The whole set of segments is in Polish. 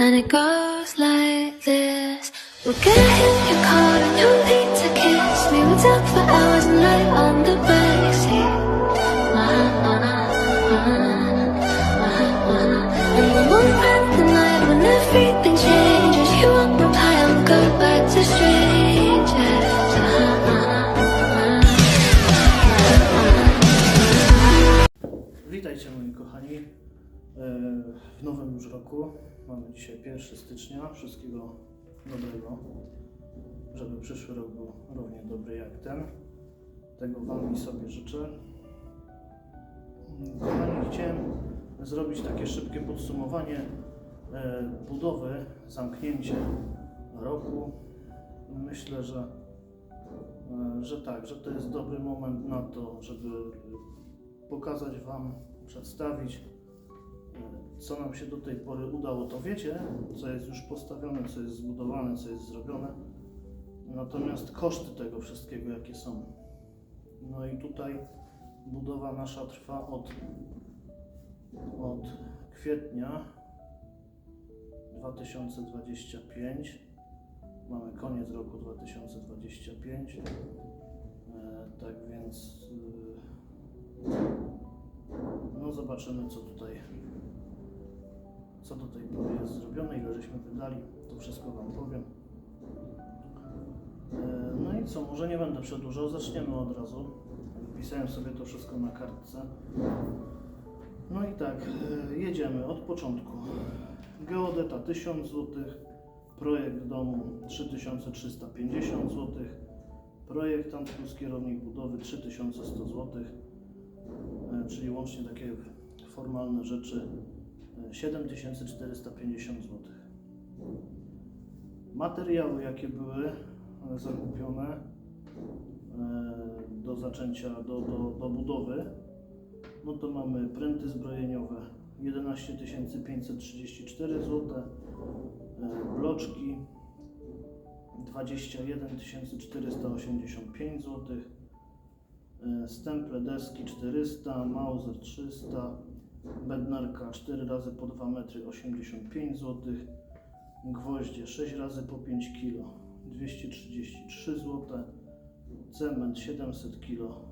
And it goes like this We'll get in your car and you'll need to kiss me We'll talk for hours and lie on the backseat. And we won't pass the night when everything changes You won't reply, I'll go back to strangers. Witajcie moi kochani w nowym już roku. Mamy dzisiaj 1 stycznia. Wszystkiego dobrego. Żeby przyszły rok był równie dobry jak ten. Tego Wam i sobie życzę. Kochani, chciałem zrobić takie szybkie podsumowanie e, budowy, zamknięcie roku. Myślę, że, e, że tak, że to jest dobry moment na to, żeby pokazać Wam, przedstawić, co nam się do tej pory udało. To wiecie, co jest już postawione, co jest zbudowane, co jest zrobione. Natomiast koszty tego wszystkiego, jakie są. No i tutaj budowa nasza trwa od, od kwietnia 2025. Mamy koniec roku 2025. E, tak więc. y, no zobaczymy co tutaj co do tej pory jest zrobione, ile żeśmy wydali, to wszystko Wam powiem. E, No i co, może nie będę przedłużał, zaczniemy od razu. Wypisałem sobie to wszystko na kartce. No i tak, e, jedziemy od początku. Geodeta 1000 zł, projekt domu 3350 zł, projektant plus kierownik budowy 3100 zł. E, czyli łącznie takie formalne rzeczy 7450 zł. Materiały, jakie były e, zakupione e, do zaczęcia, do, do, do budowy, no to mamy pręty zbrojeniowe 11 534 zł, bloczki 21 485 zł, Stemple deski 400, Mauser 300, bednarka 4 razy po 2 metry 85 zł, gwoździe 6 razy po 5 kg 233 zł, cement 700 kg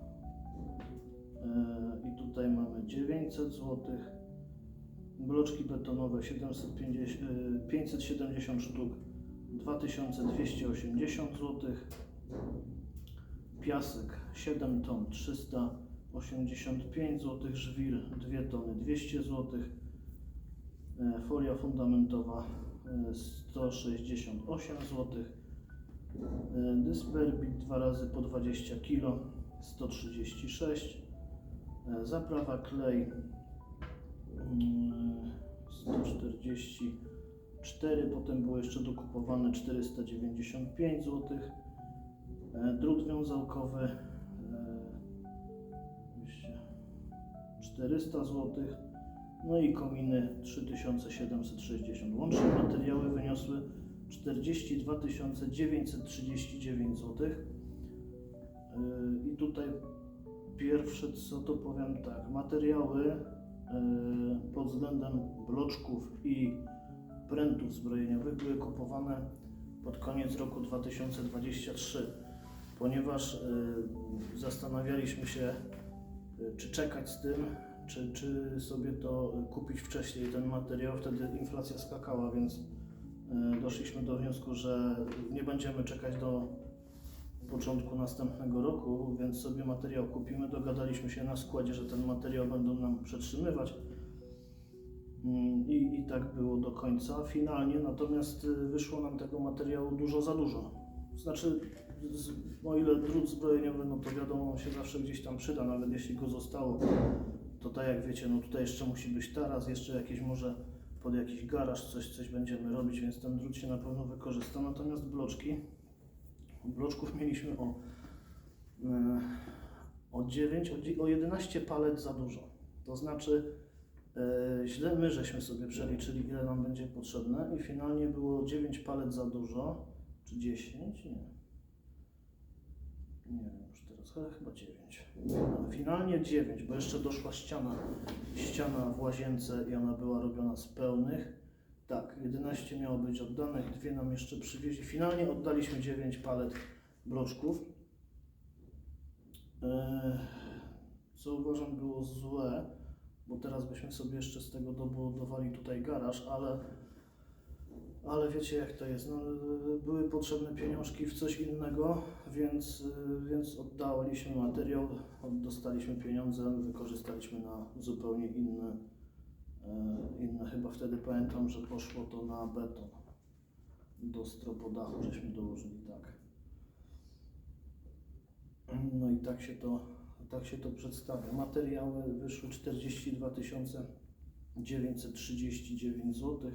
i tutaj mamy 900 zł, bloczki betonowe 750, e, 570 sztuk 2280 zł, piasek 7 ton 385 zł, żwir 2 tony 200 zł, e, folia fundamentowa e, 168 zł, e, dysperbit 2 razy po 20 kg 136 e, zaprawa klej mm, 144 potem było jeszcze dokupowane 495 zł E, Drut wiązałkowy 400 zł. No i kominy 3760. Łącznie materiały wyniosły 42 939 zł. I tutaj pierwsze co to powiem tak, materiały e, pod względem bloczków i prętów zbrojeniowych były kupowane pod koniec roku 2023 ponieważ y, zastanawialiśmy się, y, czy czekać z tym, czy, czy sobie to kupić wcześniej, ten materiał. Wtedy inflacja skakała, więc y, doszliśmy do wniosku, że nie będziemy czekać do początku następnego roku, więc sobie materiał kupimy. Dogadaliśmy się na składzie, że ten materiał będą nam przetrzymywać. Mm, I, I tak było do końca. Finalnie natomiast y, wyszło nam tego materiału dużo za dużo. Znaczy, z, o ile drut zbrojeniowy, no to wiadomo, się zawsze gdzieś tam przyda, nawet jeśli go zostało, to tak jak wiecie, no tutaj jeszcze musi być taras, jeszcze jakieś może pod jakiś garaż coś, coś będziemy robić, więc ten drut się na pewno wykorzysta. Natomiast bloczki, bloczków mieliśmy o, e, o 9, o, dzie- o 11 palet za dużo. To znaczy, e, źle my żeśmy sobie przeliczyli, ile nam będzie potrzebne i finalnie było 9 palet za dużo, czy 10? Nie. Nie chyba 9. Finalnie 9, bo jeszcze doszła ściana, ściana w łazience i ona była robiona z pełnych Tak, 11 miało być oddanych, dwie nam jeszcze przywieźli. Finalnie oddaliśmy 9 palet bloczków. E, Co uważam było złe, bo teraz byśmy sobie jeszcze z tego dobudowali tutaj garaż, ale, ale wiecie jak to jest. No, były potrzebne pieniążki w coś innego, więc, więc oddaliśmy materiał, dostaliśmy pieniądze, wykorzystaliśmy na zupełnie inne, e, inne. Chyba wtedy pamiętam, że poszło to na beton. Do stropodachu żeśmy dołożyli, tak. No i tak się to, tak się to przedstawia. Materiały wyszły 42 939 zł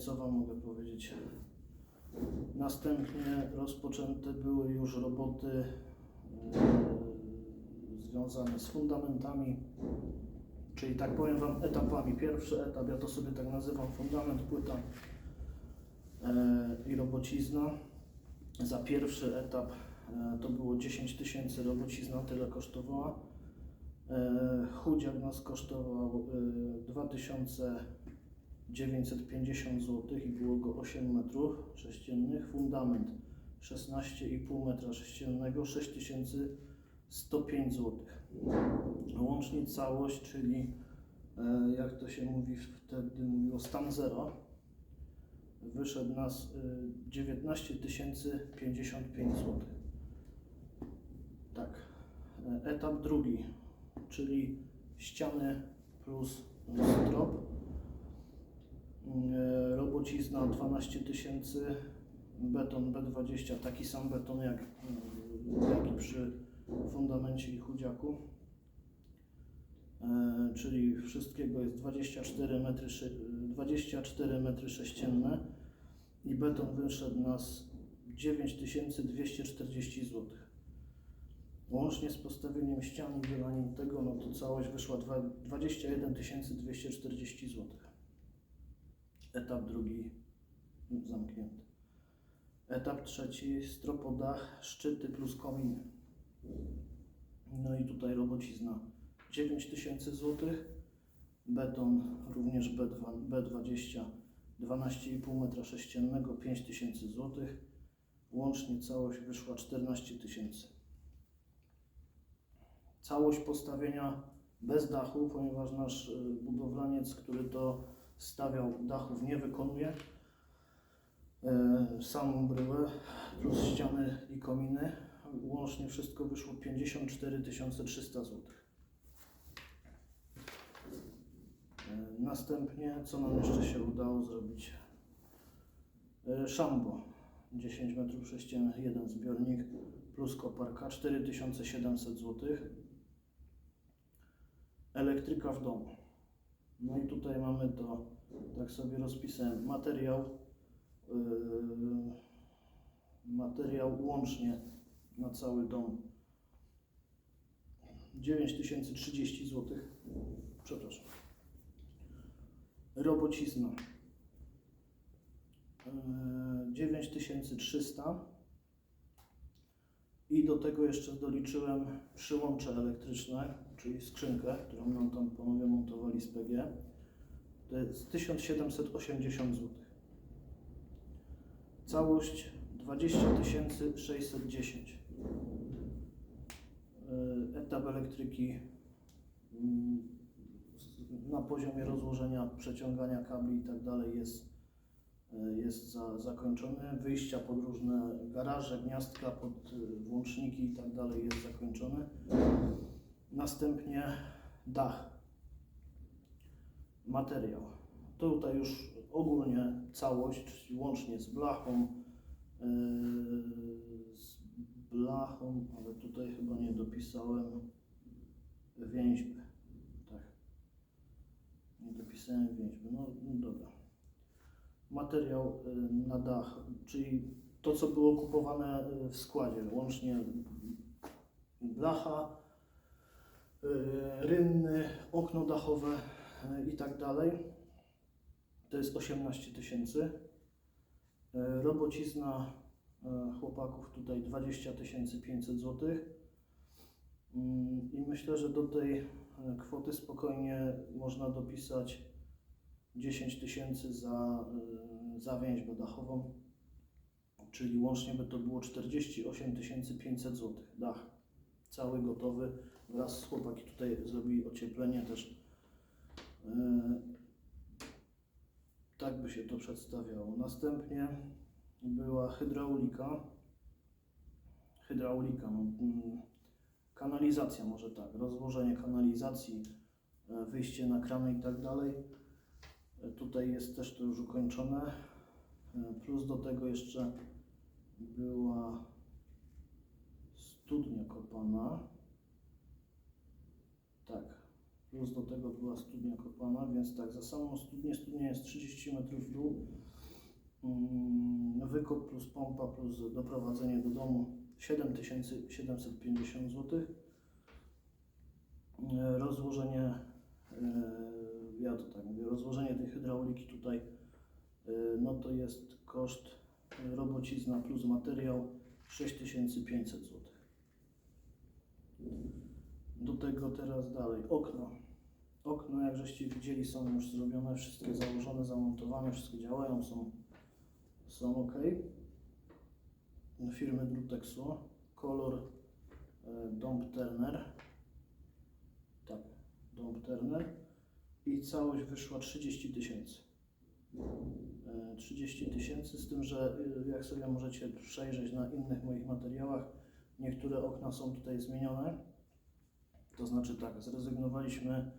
co Wam mogę powiedzieć? Następnie rozpoczęte były już roboty e, związane z fundamentami, czyli tak powiem Wam etapami. Pierwszy etap, ja to sobie tak nazywam, fundament, płyta e, i robocizna. Za pierwszy etap e, to było 10 tysięcy, robocizna tyle kosztowała. Chudziak nas kosztował 2000 950 zł i było go 8 metrów sześciennych, fundament 16,5 metra sześciennego 6105 zł. Łącznie całość, czyli e, jak to się mówi wtedy mówiło stan zero, wyszedł nas 19 055 zł. Tak. E, etap drugi, czyli ściany plus strop E, Robocizna 12 tysięcy, beton B20, taki sam beton jak, y, jak przy fundamencie i chudziaku. E, czyli wszystkiego jest 24 metry, szy- 24 metry sześcienne i beton wyszedł nas 9240 zł. Łącznie z postawieniem ścian i tego, no to całość wyszła dwa- 21 240 zł. Etap drugi zamknięty. Etap trzeci stropodach, szczyty plus kominy. No i tutaj robocizna 9000 zł. Beton również B2, B20 12,5 metra sześciennego 5000 zł. Łącznie całość wyszła 14 tysięcy. Całość postawienia bez dachu, ponieważ nasz y, budowlaniec, który to stawiał, dachów nie wykonuje. E, Samą bryłę plus ściany i kominy. Łącznie wszystko wyszło 54 300 zł. Następnie, co nam jeszcze się udało zrobić? E, Szambo 10 metrów sześciennych, jeden zbiornik plus koparka 4700 zł. Elektryka w domu. No i tutaj mamy to, tak sobie rozpisałem, materiał, yy, materiał łącznie na cały dom 9030 zł. Przepraszam. Robocizna yy, 9300 i do tego jeszcze doliczyłem przyłącze elektryczne, czyli skrzynkę, którą nam tam panowie montowali z PG. To jest 1780 zł. Całość 20 610. Yy, Etap elektryki mm, na poziomie rozłożenia, przeciągania kabli i tak dalej jest, yy, jest za, zakończony. Wyjścia pod różne garaże, gniazdka, pod yy, włączniki i tak dalej jest zakończony. Następnie dach. Materiał. Tutaj już ogólnie całość, łącznie z blachą, yy, z blachą, ale tutaj chyba nie dopisałem więźby. Tak. Nie dopisałem więźby. No, no dobra. Materiał yy, na dach, czyli to, co było kupowane yy, w składzie, łącznie blacha, rynny, okno dachowe yy, i tak dalej. To jest 18 tysięcy. Yy, Robocizna chłopaków tutaj 20 500 zł. I myślę, że do tej e, kwoty spokojnie można dopisać 10 tysięcy za, za więźbę dachową, czyli łącznie by to było 48 500 zł. Dach cały gotowy, wraz chłopaki tutaj zrobili ocieplenie też. Y, tak by się to przedstawiało. Następnie była hydraulika. Hydraulika, no, mm, kanalizacja może tak, rozłożenie kanalizacji, e, wyjście na krany i tak dalej. E, Tutaj jest też to już ukończone. E, Plus do tego jeszcze była studnia kopana. Tak, plus do tego była studnia kopana, więc tak, za samą studnię, studnia jest 30 metrów w dół. Mm, Wykop plus pompa plus doprowadzenie do domu 7750 zł. E, Rozłożenie, e, ja to tak mówię, rozłożenie tej hydrauliki tutaj, e, no to jest koszt e, robocizna plus materiał 6500 zł. Do tego teraz dalej, okna. Okna, jak żeście widzieli, są już zrobione, wszystkie założone, zamontowane, wszystkie działają, są, są ok. Firmy Drutexu, kolor e, Dom Turner. Tak, Dom Turner. I całość wyszła 30 tysięcy. E, 30 tysięcy, z tym, że y, jak sobie możecie przejrzeć na innych moich materiałach, niektóre okna są tutaj zmienione. To znaczy tak, zrezygnowaliśmy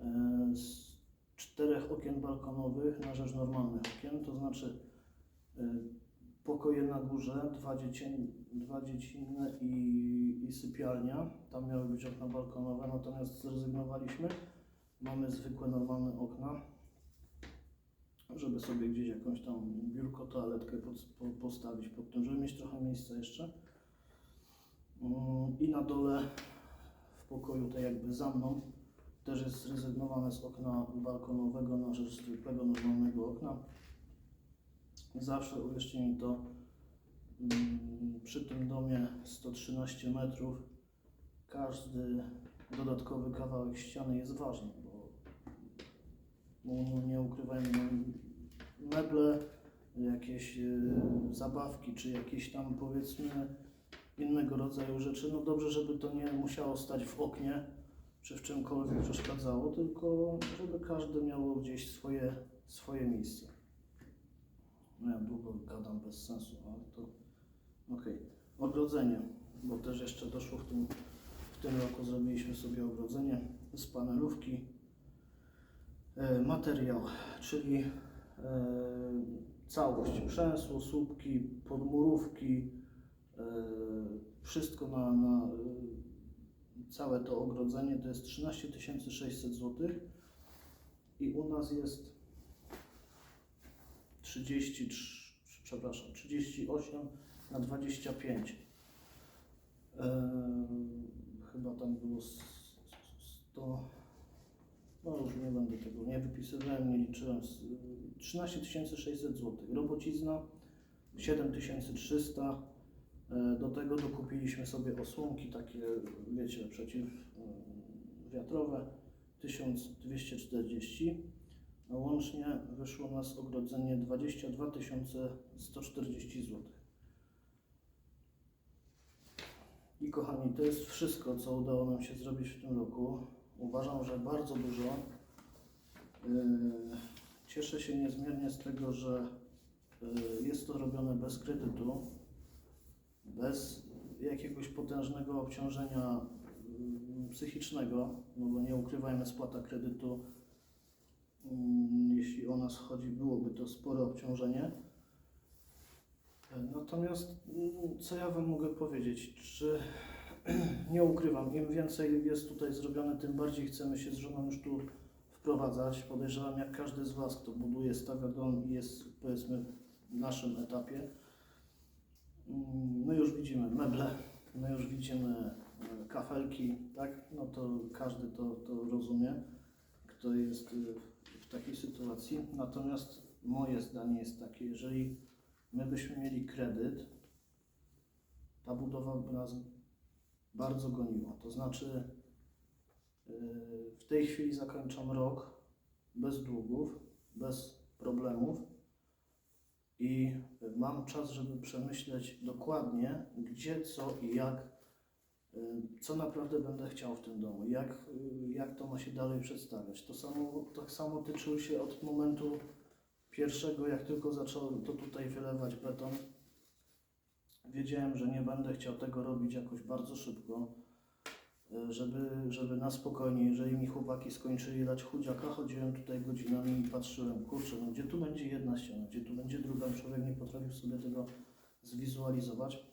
e, z czterech okien balkonowych na rzecz normalnych okien, to znaczy e, pokoje na górze, dwa, dziecię, dwa dziecinne i, i sypialnia. Tam miały być okna balkonowe, natomiast zrezygnowaliśmy. Mamy zwykłe, normalne okna, żeby sobie gdzieś jakąś tam biurko, toaletkę pod, po, postawić pod tym, żeby mieć trochę miejsca jeszcze. Mm, I na dole pokoju, tak jakby za mną, też jest zrezygnowane z okna balkonowego na rzecz zwykłego, normalnego okna. Zawsze, uwierzcie mi to, mm, przy tym domie 113 metrów każdy dodatkowy kawałek ściany jest ważny, bo no, nie ukrywajmy, no, meble, jakieś y, zabawki, czy jakieś tam powiedzmy innego rodzaju rzeczy, no dobrze, żeby to nie musiało stać w oknie, czy w czymkolwiek przeszkadzało, tylko żeby każdy miało gdzieś swoje, swoje miejsce. No ja długo gadam bez sensu, ale to okej. Ogrodzenie, bo też jeszcze doszło w tym, w tym roku zrobiliśmy sobie ogrodzenie z panelówki. E, materiał, czyli e, całość, przęsło, słupki, podmurówki, wszystko na, na e, całe to ogrodzenie to jest 13 600 zł i u nas jest 33, przepraszam, 38 na 25. E, chyba tam było s- 100, no już nie będę tego, nie wypisywałem, nie liczyłem. s- 13 600 zł. Robocizna 7300. E, Do tego dokupiliśmy sobie osłonki takie, wiecie, przeciwwiatrowe 1240. A łącznie wyszło nas ogrodzenie 22 140 zł. I kochani, to jest wszystko, co udało nam się zrobić w tym roku. Uważam, że bardzo dużo. Yy, Cieszę się niezmiernie z tego, że yy, jest to robione bez kredytu, bez jakiegoś potężnego obciążenia yy, psychicznego, no bo nie ukrywajmy, spłata kredytu Mm, Jeśli o nas chodzi, byłoby to spore obciążenie. Natomiast mm, co ja Wam mogę powiedzieć? Czy nie ukrywam, im więcej jest tutaj zrobione, tym bardziej chcemy się z żoną już tu wprowadzać. Podejrzewam, jak każdy z Was, kto buduje, stawia dom i jest powiedzmy w naszym etapie. Mm, My już widzimy meble, my już widzimy e, kafelki, tak? No to każdy to, to rozumie, kto jest y, w takiej sytuacji. Natomiast moje zdanie jest takie, jeżeli my byśmy mieli kredyt, ta budowa by nas bardzo goniła. To znaczy, yy, w tej chwili zakończam rok bez długów. bez problemów i mam czas, żeby przemyśleć dokładnie, gdzie, co i jak, y, co naprawdę będę chciał w tym domu, jak, y, jak to ma się dalej przedstawiać. To samo, tak samo tyczyło się od momentu pierwszego, jak tylko zacząłem to tutaj wylewać beton. Wiedziałem, że nie będę chciał tego robić jakoś bardzo szybko, żeby, żeby na spokojnie, jeżeli mi chłopaki skończyli dać chudziaka, chodziłem tutaj godzinami i patrzyłem, kurczę, no gdzie tu będzie jedna ściana, gdzie tu będzie druga, człowiek nie potrafił sobie tego zwizualizować.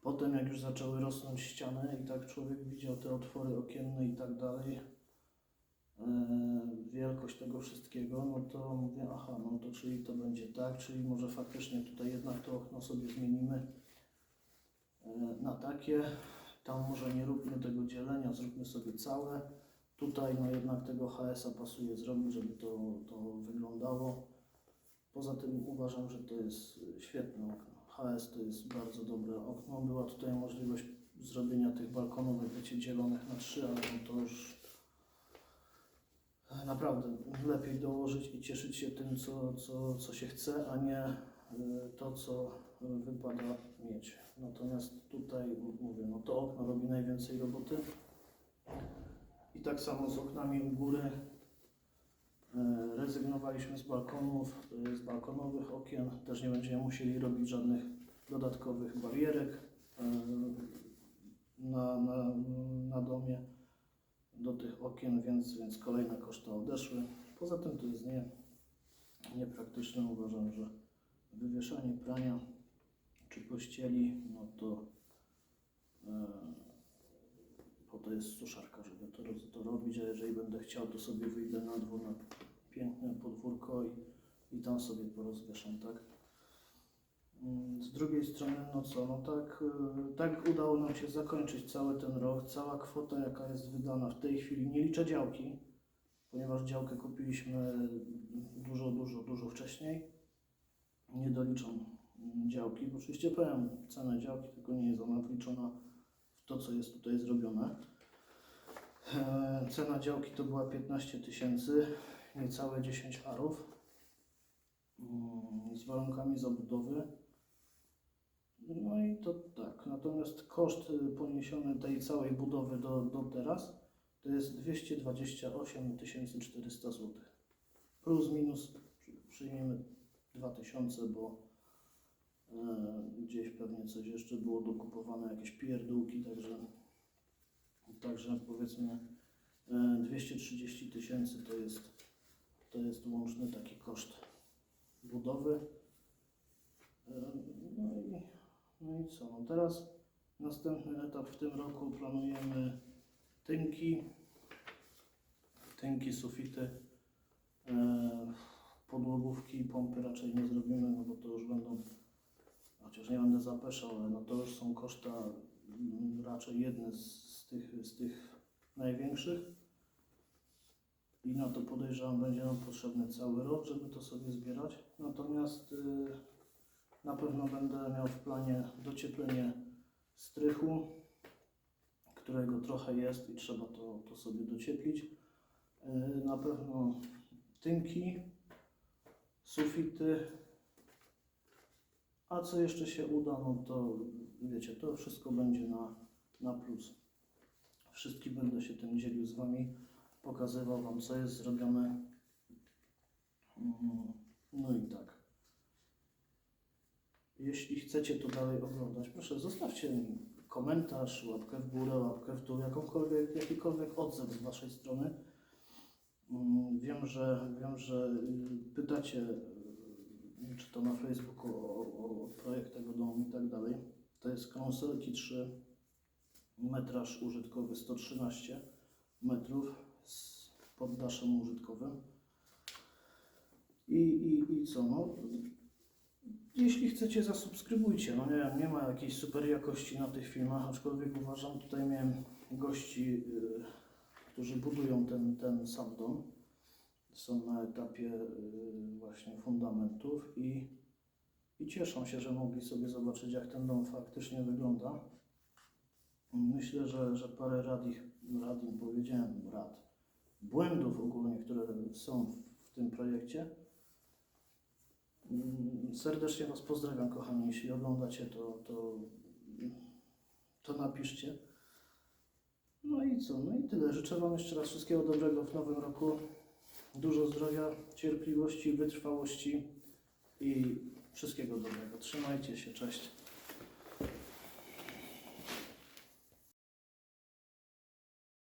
Potem jak już zaczęły rosnąć ściany i tak człowiek widział te otwory okienne i tak dalej, e, wielkość tego wszystkiego, no to mówię, aha, no to czyli to będzie tak, czyli może faktycznie tutaj jednak to okno sobie zmienimy e, na takie, tam może nie róbmy tego dzielenia, zróbmy sobie całe, tutaj no jednak tego HS-a pasuje zrobić, żeby to, to wyglądało. Poza tym uważam, że to jest świetne okno. HS to jest bardzo dobre okno. Była tutaj możliwość zrobienia tych balkonowych, wiecie, dzielonych na trzy, ale no to już naprawdę lepiej dołożyć i cieszyć się tym, co, co, co się chce, a nie y, to, co wypada mieć. Natomiast tutaj mówię, no to okno robi najwięcej roboty. I tak samo z oknami u góry. E, Rezygnowaliśmy z balkonów, e, z balkonowych okien. Też nie będziemy musieli robić żadnych dodatkowych barierek e, na, na, na domie do tych okien, więc, więc kolejne koszty odeszły. Poza tym to jest nie, niepraktyczne. Uważam, że wywieszanie prania czy pościeli, no to e, po to jest suszarka, żeby to, to robić, a jeżeli będę chciał, to sobie wyjdę na dwór, na piękne podwórko i, i tam sobie porozwieszam, tak? Mm, Z drugiej strony, no co, no tak, y, tak udało nam się zakończyć cały ten rok. Cała kwota, jaka jest wydana w tej chwili, nie liczę działki, ponieważ działkę kupiliśmy dużo, dużo, dużo wcześniej. Nie doliczam działki, bo oczywiście powiem cenę działki, tylko nie jest ona wliczona w to, co jest tutaj zrobione. E, Cena działki to była 15 tysięcy, niecałe 10 arów mm, z warunkami zabudowy. No i to tak. Natomiast koszt y, poniesiony tej całej budowy do, do teraz to jest 228 400 zł. Plus minus przy- przyjmiemy 2000, bo gdzieś pewnie coś jeszcze było dokupowane, jakieś pierdółki, także Także powiedzmy e, 230 tysięcy to jest, to jest łączny taki koszt budowy. E, No i, no i co? No teraz następny etap w tym roku planujemy tynki, tynki, sufity, e, podłogówki pompy raczej nie zrobimy, no bo to już będą, chociaż nie będę zapeszał, ale no to już są koszta mm, raczej jedne z, tych, z tych największych. I na to podejrzewam będzie nam potrzebny cały rok, żeby to sobie zbierać. Natomiast y, na pewno będę miał w planie docieplenie strychu, którego trochę jest i trzeba to, to sobie docieplić. Y, na pewno tynki, sufity, a co jeszcze się uda, no to wiecie, to wszystko będzie na, na plus. Wszystkim będę się tym dzielił z Wami, pokazywał Wam, co jest zrobione. Mm, No i tak. Jeśli chcecie to dalej oglądać, proszę zostawcie komentarz, łapkę w górę, łapkę w dół, jakąkolwiek, jakikolwiek odzew z Waszej strony. Mm, Wiem, że, wiem, że y, pytacie, czy to na Facebooku, o, o, projekt tego domu i tak dalej. To jest konsolki 3, metraż użytkowy 113 metrów z poddaszem użytkowym. I, i, I co, no, jeśli chcecie, zasubskrybujcie. No nie nie ma jakiejś super jakości na tych filmach, aczkolwiek uważam, tutaj miałem gości, y, którzy budują ten, ten sam dom są na etapie y, właśnie fundamentów i, i cieszą się, że mogli sobie zobaczyć, jak ten dom faktycznie wygląda. Myślę, że, że parę rad, ich, rad im powiedziałem, rad, błędów ogólnie, które są w, w tym projekcie. Mm, serdecznie Was pozdrawiam, kochani. Jeśli oglądacie, to, to, to napiszcie. No i co? No i tyle. Życzę Wam jeszcze raz wszystkiego dobrego w nowym roku dużo zdrowia, cierpliwości, wytrwałości i wszystkiego dobrego. Trzymajcie się, cześć.